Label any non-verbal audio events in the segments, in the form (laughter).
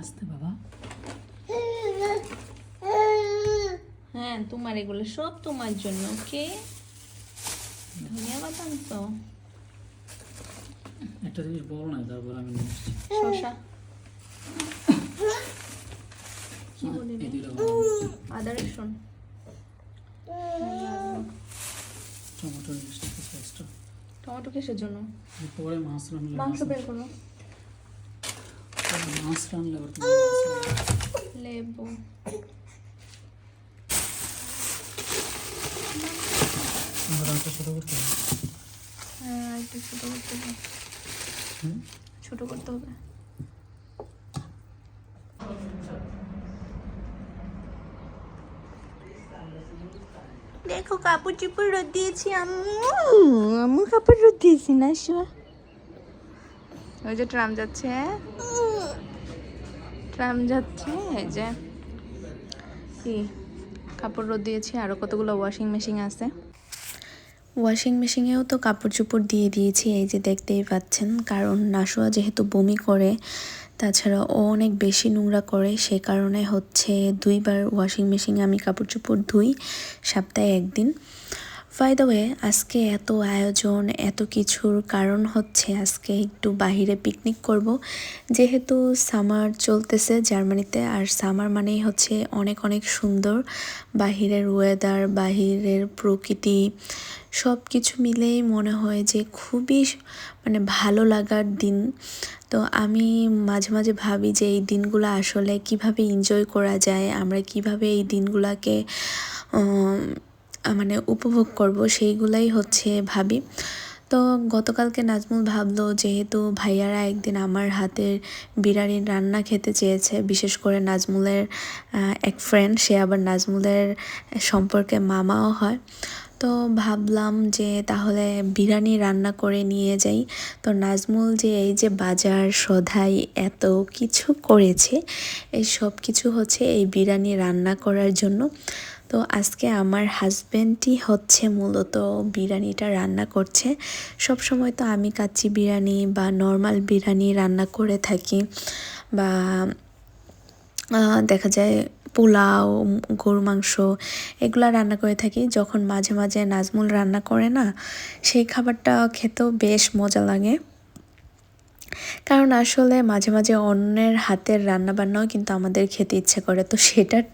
আস্তে বাবা। হ্যাঁ তোমার এগুলো সব তোমার জন্য ওকে? ধনিয়া আনছো? একটা জিনিস বলো না তারপর আমি? দুইটা বাবা। আদা রসুন টমেটো নিয়ে আসছি কিছু extra। টমেটো কিসের জন্য পরে মাছ রান্না মাংস বের করো মাছ রান্না রান্না। লেবু ছোট করতে হবে। হ্যাঁ একটু ছোটো করতে হবে? ছোটো করতে হবে দেখো, কাপড় চুপড় রোদ দিয়েছি, আম্মু আম্মু কাপড় রোদ দিয়েছি, না শিবা ওই যে ট্রাম যাচ্ছে ট্রাম যাচ্ছে, এই যে। কি? কাপড় রোদ দিয়েছি আরও কতগুলো ওয়াশিং মেশিন আছে। ওয়াশিং মেশিনেও তো কাপড় চোপড় দিয়ে দিয়েছি, এই যে দেখতেই পাচ্ছেন, কারণ নাসুয়া যেহেতু বমি করে তাছাড়া ও অনেক বেশি নোংরা করে, সে কারণে হচ্ছে দুইবার ওয়াশিং মেশিনে আমি কাপড় চোপড় ধুই সপ্তাহে একদিন। বাই ওয়ে আজকে এত আয়োজন, এত কিছুর কারণ হচ্ছে আজকে একটু বাহিরে পিকনিক করব। যেহেতু সামার চলতেছে জার্মানিতে, আর সামার মানেই হচ্ছে অনেক অনেক সুন্দর বাহিরের ওয়েদার বাহিরের প্রকৃতি সব কিছু মিলেই মনে হয় যে খুবই মানে ভালো লাগার দিন। তো আমি মাঝে মাঝে ভাবি যে এই দিনগুলো আসলে কীভাবে এনজয় করা যায়, আমরা কীভাবে এই দিনগুলোকে মানে উপভোগ করব সেইগুলাই হচ্ছে ভাবি। তো গতকালকে নাজমুল ভাবলো যেহেতু ভাইয়ারা একদিন আমার হাতের বিরিয়ানির রান্না খেতে চেয়েছে, বিশেষ করে নাজমুলের এক ফ্রেন্ড সে আবার নাজমুলের সম্পর্কে মামাও হয়। তো ভাবলাম যে তাহলে বিরিয়ানি রান্না করে নিয়ে যাই। তো নাজমুল যে এই যে বাজার সদাই এত কিছু করেছে, এই সব কিছু হচ্ছে এই বিরিয়ানি রান্না করার জন্য। তো আজকে আমার হাজব্যান্ডই হচ্ছে মূলত বিরিয়ানিটা রান্না করছে। সব সময় তো আমি কাচ্চি বিরিয়ানি বা নর্মাল বিরিয়ানি রান্না করে থাকি বা দেখা যায় পোলাও গরু মাংস এগুলো রান্না করে থাকি। যখন মাঝে মাঝে নাজমুল রান্না করে না, সেই খাবারটা খেতেও বেশ মজা লাগে। কারণ আসলে মাঝে মাঝে অন্যের হাতের রান্না বান্নাও কিন্তু আমাদের খেতে ইচ্ছে করে। তো সেটার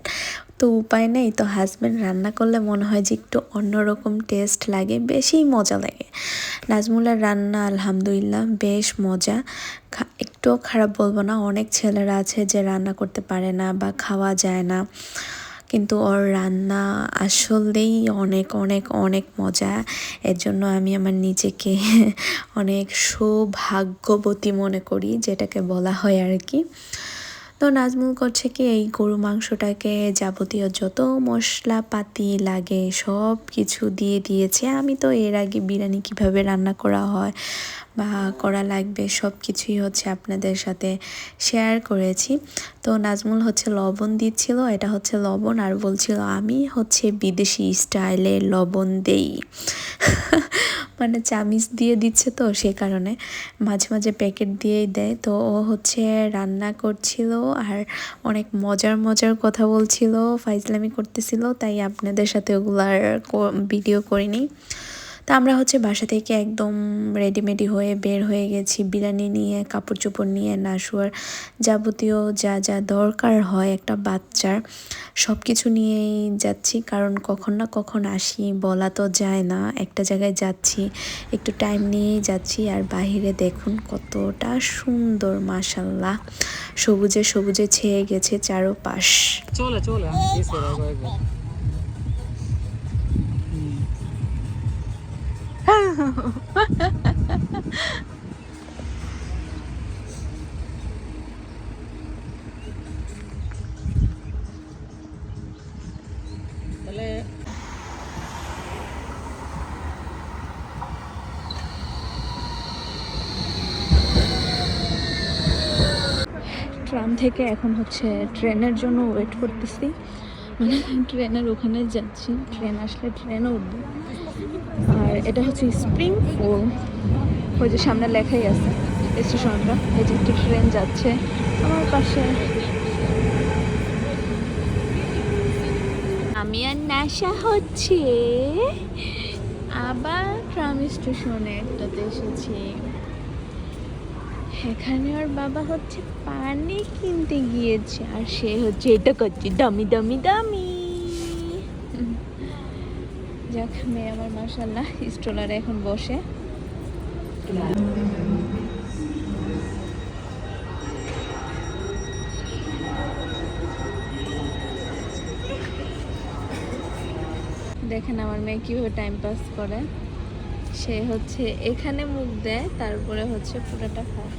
তো উপায় নেই। তো হাজব্যান্ড রান্না করলে মনে হয় যে একটু অন্যরকম টেস্ট লাগে, বেশি মজা লাগে। নাজমুলের রান্না আলহামদুলিল্লাহ বেশ মজা। একটুও খারাপ বলব না, অনেক ছেলেরা আছে যে রান্না করতে পারে না বা খাওয়া যায় না। কিন্তু ওর রান্না আসলেই অনেক অনেক অনেক মজা। এর জন্য আমি আমার নিজেকে (laughs) অনেক সৌভাগ্যবতী মনে করি, যেটাকে বলা হয় আর কি। তো নাজমুল করছে কি, এই গরু মাংসটাকে যাবতীয় যত মশলাপাতি লাগে সব কিছু দিয়ে দিয়েছে। আমি তো এর আগে বিরিয়ানি কীভাবে রান্না করা হয় বা করা লাগবে সব কিছুই হচ্ছে আপনাদের সাথে শেয়ার করেছি। তো নাজমুল হচ্ছে লবণ দিচ্ছিল, এটা হচ্ছে লবণ, আর বলছিল আমি হচ্ছে বিদেশি স্টাইলে লবণ দেই। (laughs) মানে চামিচ দিয়ে দিচ্ছে তো সে কারণে। মাঝে মাঝে প্যাকেট দিয়েই দেয়, তো ও হচ্ছে রান্না করছিল আর অনেক মজার মজার কথা বলছিল, ফাইজলামি করতেছিল, তাই আপনাদের সাথে ওগুলার ভিডিও করিনি। তা আমরা হচ্ছে বাসা থেকে একদম রেডিমেডি হয়ে বের হয়ে গেছি। বিরিয়ানি নিয়ে কাপড় চোপড় নিয়ে, নাশুয়ার যাবতীয় যা যা দরকার হয় একটা বাচ্চার সব কিছু নিয়েই যাচ্ছি। কারণ কখন না কখন আসি বলা তো যায় না। একটা জায়গায় যাচ্ছি, একটু টাইম নিয়েই যাচ্ছি। আর বাইরে দেখুন কতটা সুন্দর মাসাল্লাহ সবুজে সবুজে ছেয়ে গেছে চারোপাশ। চলে চলে ট্রাম থেকে এখন হচ্ছে ট্রেনের জন্য ওয়েট করতেছি। মানে ট্রেনের ওখানে যাচ্ছি। ট্রেন আসলে ট্রেনে উঠবো আর এটা হচ্ছে স্প্রিং ফুল ওই যে সামনে লেখাই আছে স্টেশনটা। এই যে একটা ট্রেন যাচ্ছে। আমার পাশে। আমি আর নেশা হচ্ছে। আবার ট্রাম স্টেশনে একটাতে এসেছি। এখানে ওর বাবা হচ্ছে পানি কিনতে গিয়েছে। আর সে হচ্ছে এটা করছে, দামি দামি দামি। মেয়ে আমার মাসাল্লাহ স্ট্রলারে এখন বসে। দেখেন আমার মেয়ে কীভাবে টাইম পাস করে। সে হচ্ছে এখানে মুখ দেয়, তারপরে হচ্ছে পুরোটা খায়।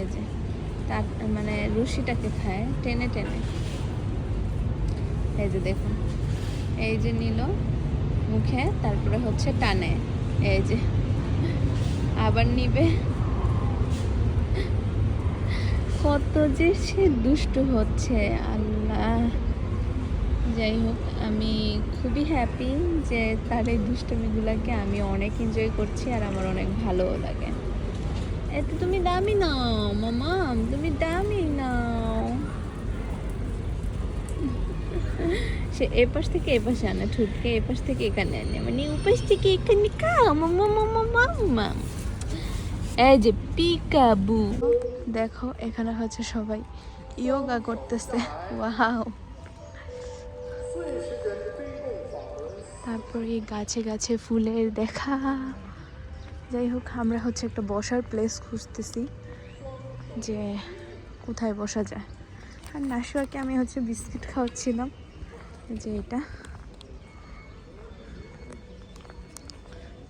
এই যে, তার মানে রুশিটাকে খায়, টেনে টেনে। এই যে দেখুন, এই যে নিল। মুখে, তারপরে হচ্ছে টানে। এই যে, আবার নিবে। কত যে সে দুষ্টু হচ্ছে, আল্লাহ। যাই হোক, আমি খুবই হ্যাপি যে তার এই দুষ্টমিগুলোকে আমি অনেক এনজয় করছি আর আমার অনেক ভালোও লাগে। এত তুমি দামি না মামা, তুমি দামি নাও। সে এ পাশ থেকে এ পাশে আনে, ঠুটকে এ পাশ থেকে এখানে আনে। মানে উপাস থেকে এখানে কা মামা মামা মামা এই যে পিকাবু। দেখো, এখানে হচ্ছে সবাই ইয়োগা করতেছে। ওয়াও। তারপরে গাছে গাছে ফুলের দেখা। যাই হোক, আমরা হচ্ছে একটা বসার প্লেস খুঁজতেছি যে কোথায় বসা যায়। আর নাশুয়াকে আমি হচ্ছে বিস্কিট খাওয়াচ্ছিলাম। যে এটা।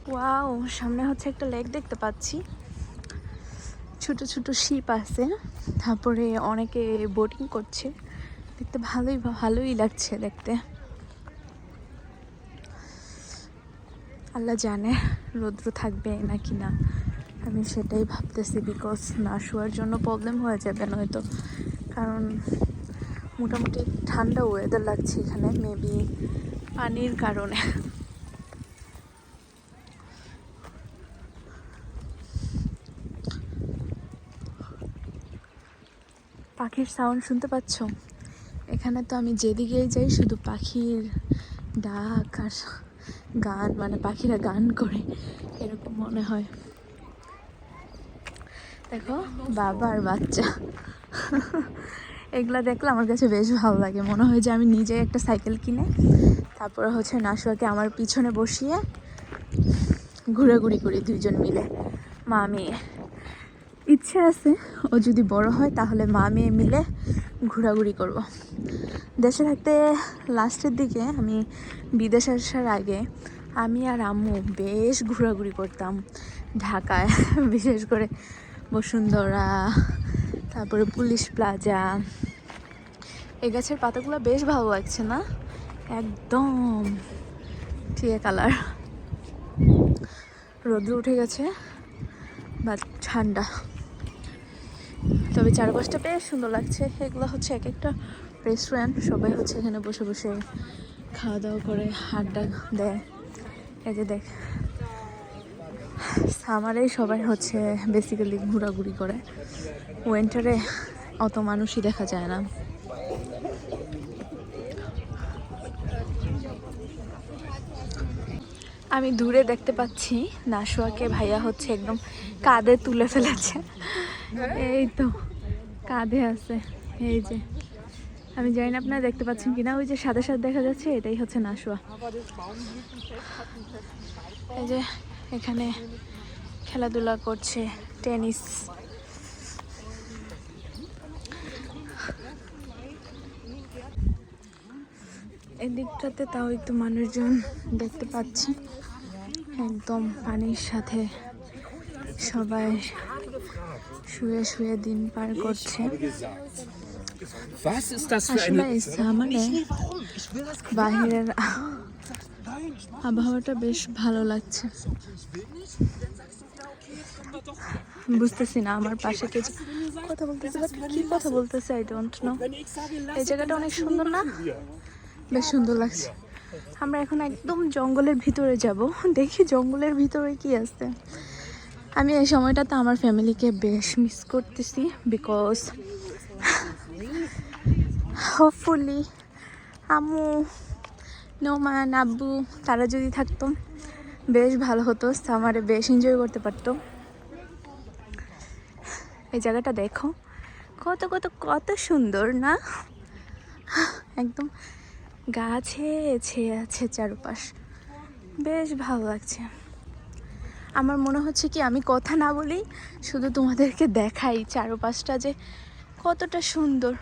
ওয়াও সামনে হচ্ছে একটা লেক দেখতে পাচ্ছি। ছোট ছোট শিপ আছে। তারপরে অনেকে বোটিং করছে। দেখতে ভালোই ভালোই লাগছে দেখতে। আল্লাহ জানে রৌদ্র থাকবে নাকি না। আমি সেটাই ভাবতেছি বিকজ না, শোয়ার জন্য প্রবলেম হয়ে যাবে নয়তো। কারণ মোটামুটি ঠান্ডা ওয়েদার লাগছে এখানে মেবি পানির কারণে। পাখির সাউন্ড শুনতে পাচ্ছ? এখানে তো আমি যেদিকেই যাই শুধু পাখির ডাক আর গান মানে পাখিরা গান করে, এরকম মনে হয়। দেখো বাবা আর বাচ্চা। এগুলা দেখলে আমার কাছে বেশ ভালো লাগে মনে হয় যে আমি নিজে একটা সাইকেল কিনে, তারপরে হচ্ছে নাশুয়াকে আমার পিছনে বসিয়ে ঘোরাঘুরি করি দুইজন মিলে, মা, মেয়ে ইচ্ছে আছে, ও যদি বড় হয় তাহলে মা, মেয়ে মিলে ঘোরাঘুরি করব। দেশে থাকতে লাস্টের দিকে আমি বিদেশ আসার আগে আমি আর আম্মু বেশ ঘোরাঘুরি করতাম ঢাকায়, বিশেষ করে বসুন্ধরা তারপরে পুলিশ প্লাজা। এই গাছের পাতাগুলো বেশ ভালো লাগছে না? একদম টিয়া কালার রোদ্র উঠে গেছে বা ঠান্ডা। তবে চারপাশটা বেশ সুন্দর লাগছে। এগুলো হচ্ছে এক একটা রেস্টুরেন্ট সবাই হচ্ছে এখানে বসে বসে খাওয়া দাওয়া করে, আড্ডা দেয়। এই যে দেখ। সামারেই সবাই হচ্ছে বেসিক্যালি ঘোরাঘুরি করে। উইন্টারে অত মানুষই দেখা যায় না। আমি দূরে দেখতে পাচ্ছি নাশোয়াকে ভাইয়া হচ্ছে একদম কাঁধে তুলে ফেলেছে। এই তো, কাঁধে আছে, এই যে। আমি জানি না আপনারা দেখতে পাচ্ছেন কিনা, ওই যে সাদা সাদা দেখা যাচ্ছে, এটাই হচ্ছে নাশোয়া এই যে এখানে খেলাধুলা করছে টেনিস। এদিকটাতে তাও একটু মানুষজন দেখতে পাচ্ছি। একদম পানির সাথে সবাই শুয়ে শুয়ে দিন পার করছে। আসলে. এই বাহিরের আবহাওয়াটা বেশ ভালো লাগছে। বুঝতেছি না আমার পাশে কে কথা বলতেছে, but কি কথা বলতেছে আই ডোন্ট নো এই জায়গাটা অনেক সুন্দর না? বেশ সুন্দর লাগছে। আমরা এখন একদম জঙ্গলের ভিতরে যাব। দেখি জঙ্গলের ভিতরে কি আছে। আমি এই সময়টাতে আমার ফ্যামিলিকে বেশ মিস করতেছি বিকজ হোপফুলি আম্মু নোমান আব্বু তারা যদি থাকতো, বেশ ভালো হতো আমারে বেশ এনজয় করতে পারতো। এই জায়গাটা দেখো, কত কত কত সুন্দর, না? একদম গাছে ছেয়ে আছে চারপাশ। বেশ ভালো লাগছে। আমার মনে হচ্ছে কি, আমি কথা না বলি শুধু তোমাদেরকে দেখাই চারপাশটা যে কতটা সুন্দর।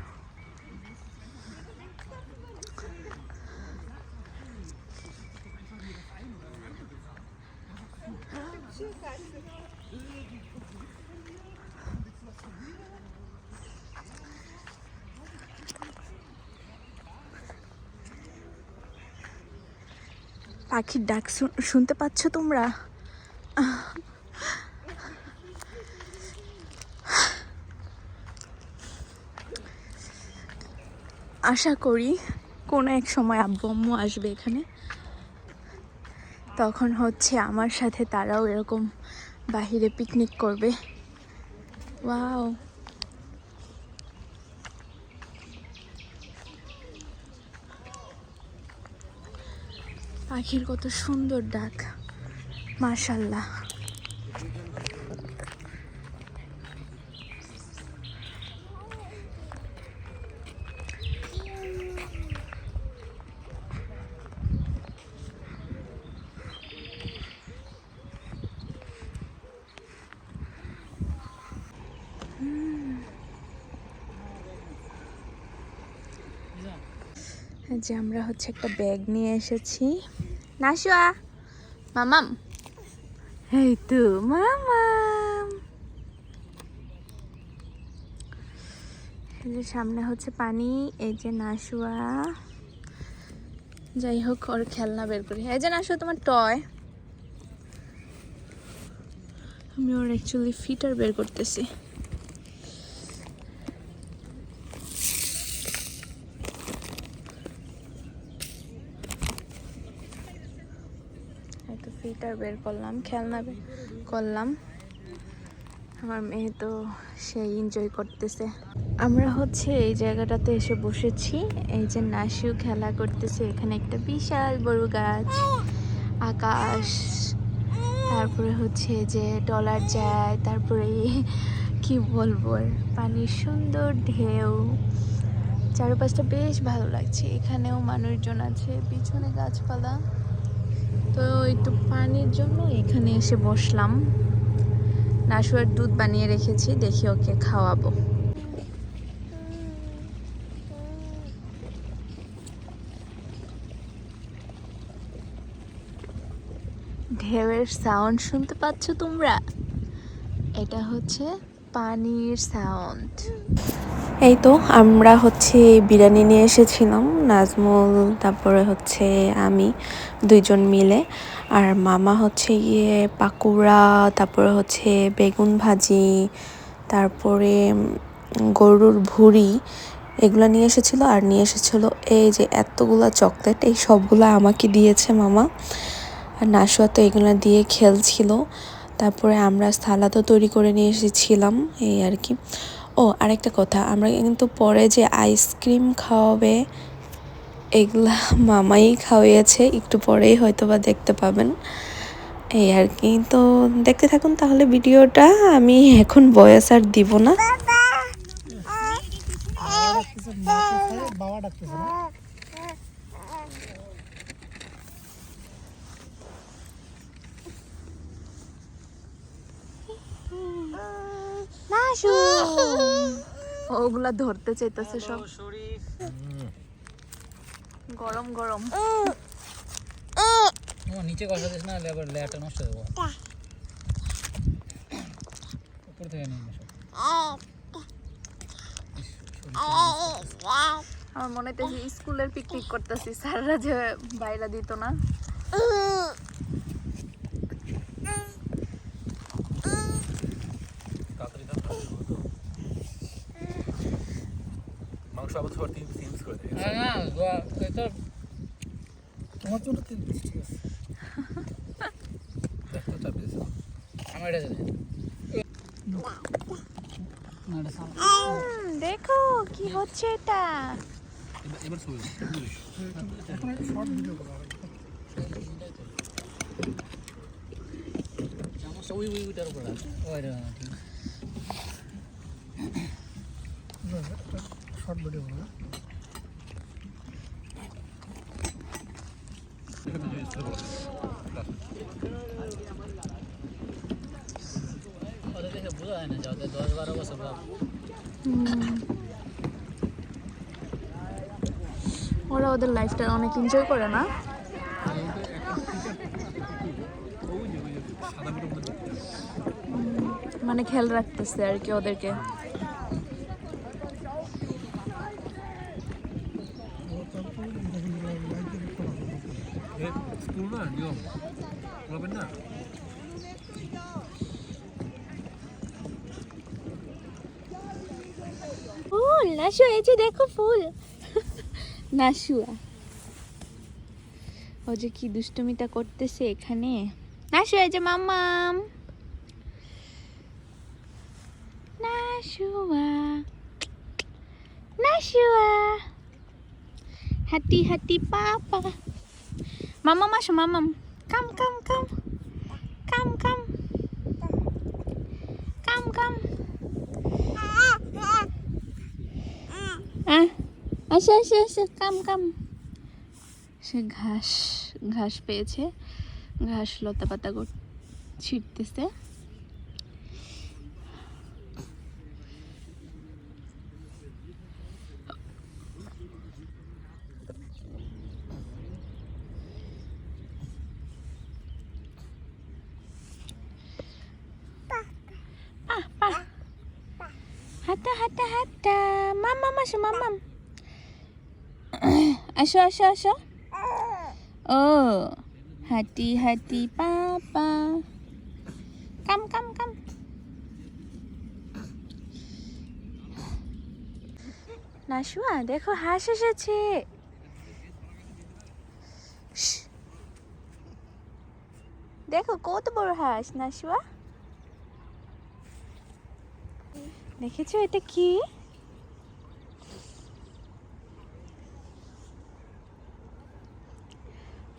পাখির ডাক শুনতে পাচ্ছ তোমরা? আশা করি কোনো এক সময় আব্বু আম্মু আসবে এখানে। তখন হচ্ছে আমার সাথে তারাও এরকম বাহিরে পিকনিক করবে। ওয়াও পাখির কত সুন্দর ডাক। মাশাল্লাহ যে আমরা হচ্ছে একটা ব্যাগ নিয়ে এসেছি। নাশুয়া মামাম এই তো মামাম এই যে সামনে হচ্ছে পানি এই যে নাশুয়া যাই হোক ওর খেলনা বের করি। এই যে নাশুয়া তোমার টয় আমি ওর অ্যাকচুয়ালি ফিটার বের করতেছি। ফিটার বের করলাম, খেলনা বের করলাম। আমার মেয়ে তো সেই এনজয় করতেছে। আমরা হচ্ছে এই জায়গাটাতে এসে বসেছি। এই যে নাসিও খেলা করতেছে, এখানে একটা বিশাল বড় গাছ, আকাশ, তারপরে হচ্ছে যে ডলার যায়, তারপরে কি বলব পানির সুন্দর ঢেউ। চারপাশটা বেশ ভালো লাগছে। এখানেও মানুষজন আছে, পিছনে গাছপালা। তো একটু পানির জন্য এখানে এসে বসলাম। নাশুয়ার দুধ বানিয়ে রেখেছি, দেখি ওকে খাওয়াবো। ঢেউয়ের সাউন্ড শুনতে পাচ্ছ তোমরা? এটা হচ্ছে পানির সাউন্ড এই তো, আমরা হচ্ছে বিরিয়ানি নিয়ে এসেছিলাম, নাজমুল, তারপরে হচ্ছে আমি দুইজন মিলে, আর মামা হচ্ছে গিয়ে পাকুড়া, তারপরে হচ্ছে বেগুন ভাজি, তারপরে গরুর ভুড়ি, এগুলো নিয়ে এসেছিল, আর নিয়ে এসেছিল এই যে এতগুলা চকলেট, এই সবগুলো আমাকে দিয়েছে মামা। আর নাশুয়া তো এগুলো দিয়ে খেলছিল, তারপরে আমরা সালাদও তৈরি করে নিয়ে এসেছিলাম, এই আর কি। ও আরেকটা কথা আমরা কিন্তু পরে যে আইসক্রিম খাওয়াবে এগুলা মামাই খাওয়িয়েছে একটু পরেই হয়তো বা দেখতে পাবেন এই আর কি তো দেখতে থাকুন তাহলে ভিডিওটা আমি এখন বয়স আর দিব না না ওগুলা ধরতে চাইতেছে সব। গরম গরম। আমার নিচে কষা দিস না লেয়ারটা নষ্ট হয়ে যাব। উপর থেকে নিয়ে এসো। আমার মনে হইতেছে স্কুলের পিকনিক করতেছি। স্যাররা যে বাইরা দিত না তাড়াতাড়ি দাও মাংস আবার সবার তিন তিন করে দেয় না না গোয়া তো আমার জন্য তিন পিস ঠিক আছে দেখো চার পিস আমার এটা দেন না এটা সাম- দেখো কি হচ্ছে এটা এবার এবার শুয়ে এখন একটা শর্ট ভিডিও করা হবে চামচটা ওই ওই ওইটার উপর রাখ। ও এটা ঠিক আছে শর্ট ভিডিও করা ওদের দেখে বোঝা যায় না যে ওদের দশ বারো বছর বা ওরা ওদের লাইফটা অনেক এনজয় করে না। মানে খেয়াল রাখতেছে আর কি ওদেরকে। যে দেখো ফুল। নাশুয়া ও যে কি দুষ্টুমিটা করতেছে এখানে। নাশু এই যে মাম্মাম নাশুয়া নাশুয়া হাতি হাতি পাপা মামাম আসো মামাম কাম কাম কাম কাম কাম কাম আহ, আসো আসে আসে কাম কাম সে ঘাস ঘাস পেয়েছে ঘাস লতা পাতা কর- আসো আসো আসো ও হাতি হাতি কাম কাম কাম। নাশুয়া দেখো হাঁস এসেছে। দেখো কত বড় হাঁস নাশুয়া দেখেছ এটা কি?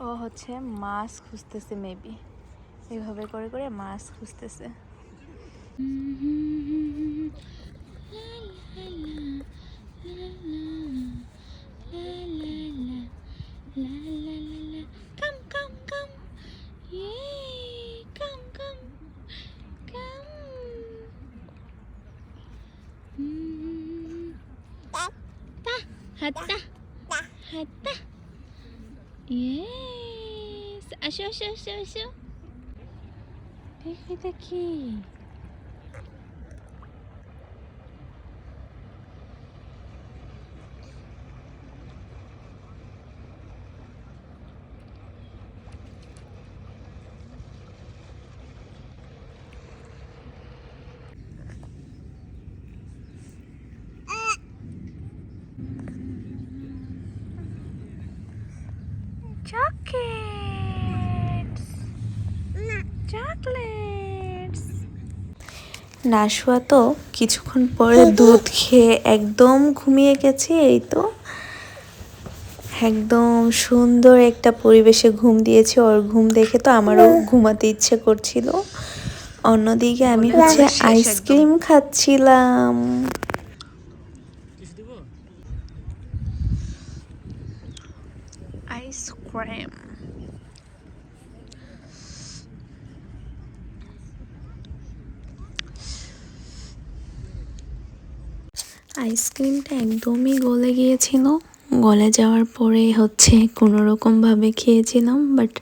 ও হচ্ছে মাছ খুঁজতেছে মেবি এইভাবে করে করে মাছ খুঁজতেছে। Yes. আসো আসো আসো আসো দেখি নাশুয়া তো কিছুক্ষণ পরে দুধ খেয়ে একদম ঘুমিয়ে গেছে এই তো। একদম সুন্দর একটা পরিবেশে ঘুম দিয়েছে ওর ঘুম দেখে তো আমারও ঘুমাতে ইচ্ছে করছিল। অন্যদিকে আমি হচ্ছে আইসক্রিম খাচ্ছিলাম কিছু দিব আইসক্রিম আইসক্রিমটা একদমই গলে গিয়েছিল। গলে যাওয়ার পরে হচ্ছে কোনো রকমভাবে খেয়েছিলাম বাট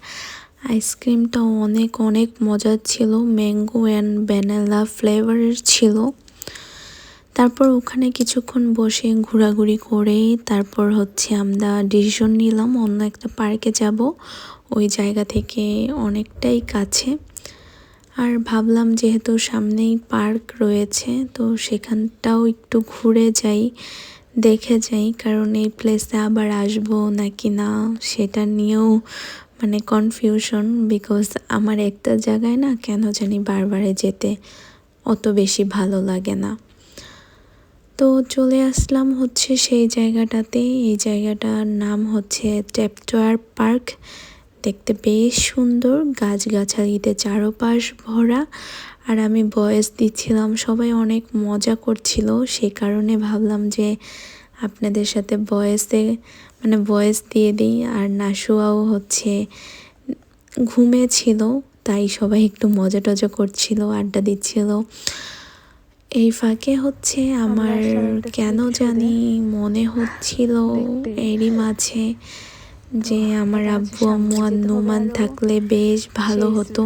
আইসক্রিমটা অনেক অনেক মজার ছিল। ম্যাঙ্গো অ্যান্ড ভ্যানিলা ফ্লেভারের ছিল। তারপর ওখানে কিছুক্ষণ বসে ঘোরাঘুরি করে তারপর হচ্ছে আমরা ডিসিশন নিলাম, অন্য একটা পার্কে যাব। ওই জায়গা থেকে অনেকটাই কাছে। আর ভাবলাম যেহেতু সামনেই পার্ক রয়েছে, তো সেখানটাও একটু ঘুরে যাই, দেখে যাই, কারণ এই প্লেসে আবার আসব নাকি না সেটা নিয়েও মানে কনফিউশন বিকজ আমার একটা জায়গায় না কেন জানি বারবারে যেতে অত বেশি ভালো লাগে না। তো চলে আসলাম হচ্ছে সেই জায়গাটাতে, এই জায়গাটার নাম হচ্ছে টেপটোয়ার পার্ক। দেখতে বেশ সুন্দর গাছগাছালিতে চারোপাশ ভরা। আর আমি বয়স দিচ্ছিলাম সবাই অনেক মজা করছিল। সে কারণে ভাবলাম যে আপনাদের সাথে বয়েসে মানে বয়েস দিয়ে দিই। আর নাসুয়াও হচ্ছে ঘুমেছিল তাই সবাই একটু মজা টজা করছিল আড্ডা দিচ্ছিল। এই ফাঁকে হচ্ছে আমার কেন জানি মনে হচ্ছিল এরই মাঝে। যে আমার আব্বু আম্মু আর নোমান থাকলে বেশ ভালো হতো।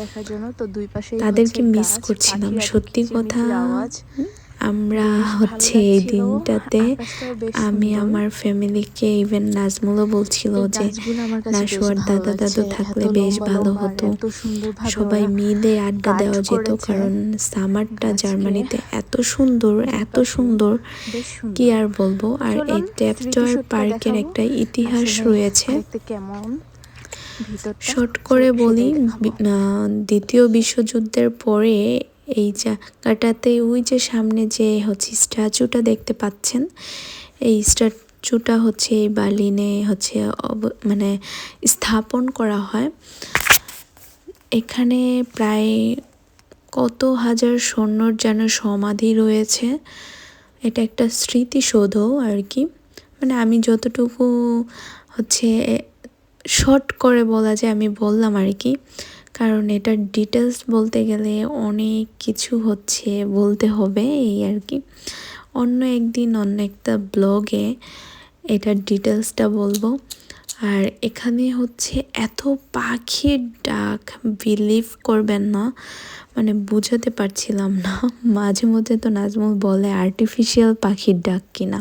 দেখার জন্য তো দুই পাশে তাদেরকে মিস করছিলাম সত্যি কথা। আমরা হচ্ছে এই দিনটাতে আমি আমার ফ্যামিলিকে ইভেন নাজমুলও বলছিল যে নাসুয়ার দাদা দাদু থাকলে বেশ ভালো হতো। সবাই মিলে আড্ডা দেওয়া যেত কারণ সামারটা জার্মানিতে এত সুন্দর এত সুন্দর। কি আর বলব? আর এই ট্যাপটয় পার্কের একটা ইতিহাস রয়েছে। কেমন? শর্ট করে বলি আহ, দ্বিতীয় বিশ্বযুদ্ধের পরে এই জায়গাটাতে ওই যে সামনে যে হচ্ছে স্ট্যাচুটা দেখতে পাচ্ছেন, এই স্ট্যাচুটা হচ্ছে এই বার্লিনে হচ্ছে মানে স্থাপন করা হয়। এখানে প্রায় কত হাজার সৈন্যর যেন সমাধি রয়েছে। এটা একটা স্মৃতিসৌধ আর কি। মানে আমি যতটুকু হচ্ছে শর্ট করে বলা যায়, আমি বললাম আর কি। কারণ এটার ডিটেলস বলতে গেলে অনেক কিছু হচ্ছে বলতে হবে এই আর কি। অন্য একদিন, অন্য একটা ব্লগে এটার ডিটেলসটা বলব। আর এখানে হচ্ছে এত পাখির ডাক বিলিভ করবেন না মানে বুঝাতে পারছিলাম না। (laughs) মাঝে মধ্যে তো নাজমুল বলে আর্টিফিশিয়াল পাখির ডাক কিনা।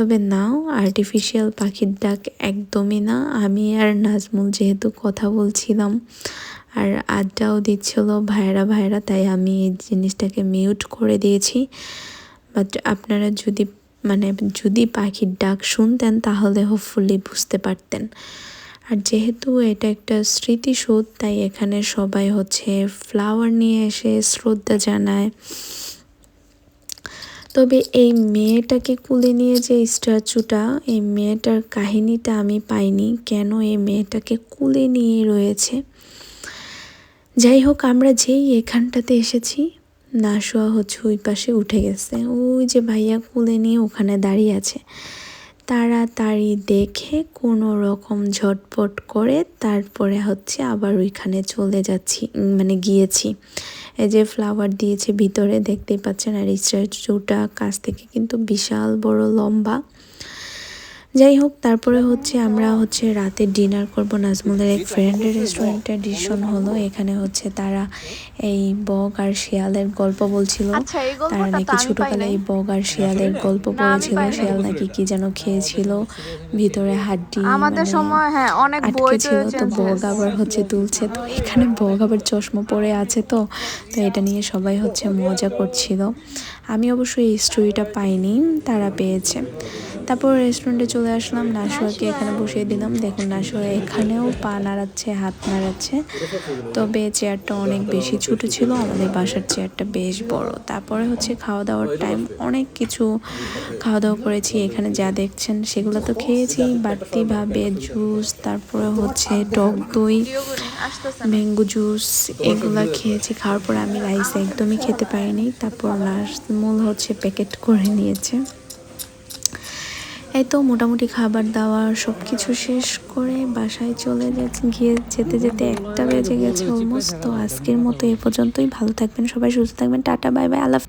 তবে নাও আর্টিফিশিয়াল পাখির ডাক একদমই না। আমি আর নাজমুল যেহেতু কথা বলছিলাম, আর আড্ডাও দিচ্ছিল ভাইরা ভাইরা তাই আমি এই জিনিসটাকে মিউট করে দিয়েছি। বাট আপনারা যদি মানে যদি পাখির ডাক শুনতেন, তাহলে হোপফুলি বুঝতে পারতেন। আর যেহেতু এটা একটা স্মৃতিসৌধ, তাই এখানে সবাই হচ্ছে ফ্লাওয়ার নিয়ে এসে শ্রদ্ধা জানায়। তবে এই মেয়েটাকে কুলে নিয়ে যে স্ট্যাচুটা, এই মেয়েটার কাহিনীটা আমি পাইনি। কেন এই মেয়েটাকে কুলে নিয়ে রয়েছে? যাই হোক, আমরা যেই এখানটাতে এসেছি নাশোয়া হচ্ছে ওই পাশে উঠে গেছে। ওই যে ভাইয়া কুলে নিয়ে ওখানে দাঁড়িয়ে আছে। তাড়াতাড়ি দেখে কোনো রকম ঝটপট করে তারপরে হচ্ছে আবার ওইখানে চলে যাচ্ছি মানে গিয়েছি। এই যে ফ্লাওয়ার দিয়েছে ভিতরে, দেখতেই পাচ্ছেন আর এই স্ট্যাচুটা কাছ থেকে কিন্তু বিশাল বড় লম্বা। যাই হোক তারপরে হচ্ছে আমরা হচ্ছে রাতে ডিনার করব নাজমুলের এক ফ্রেন্ডের রেস্টুরেন্টে ডিসিশন হলো। এখানে হচ্ছে তারা এই বগ আর শিয়ালের গল্প বলছিল। আচ্ছা, এই গল্পটা তারা নাকি ছোটবেলায় নাই। বগ আর শিয়ালের গল্প পড়েছিল। শিয়াল নাকি কি যেন খেয়েছিল ভিতরে হাড্ডি আমাদের মানে সময় হ্যাঁ অনেক বই ছিল তো বগ আবার হচ্ছে তুলছে। তো এখানে বগ আবার চশমা পরে আছে তো তো এটা নিয়ে সবাই হচ্ছে মজা করছিল। আমি অবশ্যই এই স্টোরিটা পাইনি তারা পেয়েছে। তারপর রেস্টুরেন্টে চলে আসলাম নাশুয়াকে এখানে বসিয়ে দিলাম। দেখুন নাশুয়া এখানেও পা নাড়াচ্ছে, হাত নাড়াচ্ছে। তবে চেয়ারটা অনেক বেশি ছোট ছিল, আমাদের বাসার চেয়ারটা বেশ বড়। তারপরে হচ্ছে খাওয়া দাওয়ার টাইম অনেক কিছু খাওয়া দাওয়া করেছি। এখানে যা দেখছেন, সেগুলো তো খেয়েছি। বাড়তিভাবে জুস তারপরে হচ্ছে টক দই ম্যাঙ্গো জুস এগুলো খেয়েছি। খাওয়ার পর আমি রাইস একদমই খেতে পারিনি। তারপর মূল হচ্ছে প্যাকেট করে নিয়েছে। এই তো মোটামুটি খাবার দাবার সব কিছু শেষ করে বাসায় চলে যাচ্ছে গিয়ে যেতে যেতে একটা বেজে গেছে অলমোস্ট তো আজকের মতো এ পর্যন্তই। ভালো থাকবেন সবাই, সুস্থ থাকবেন। টাটা, বাই বাই হাফেজ।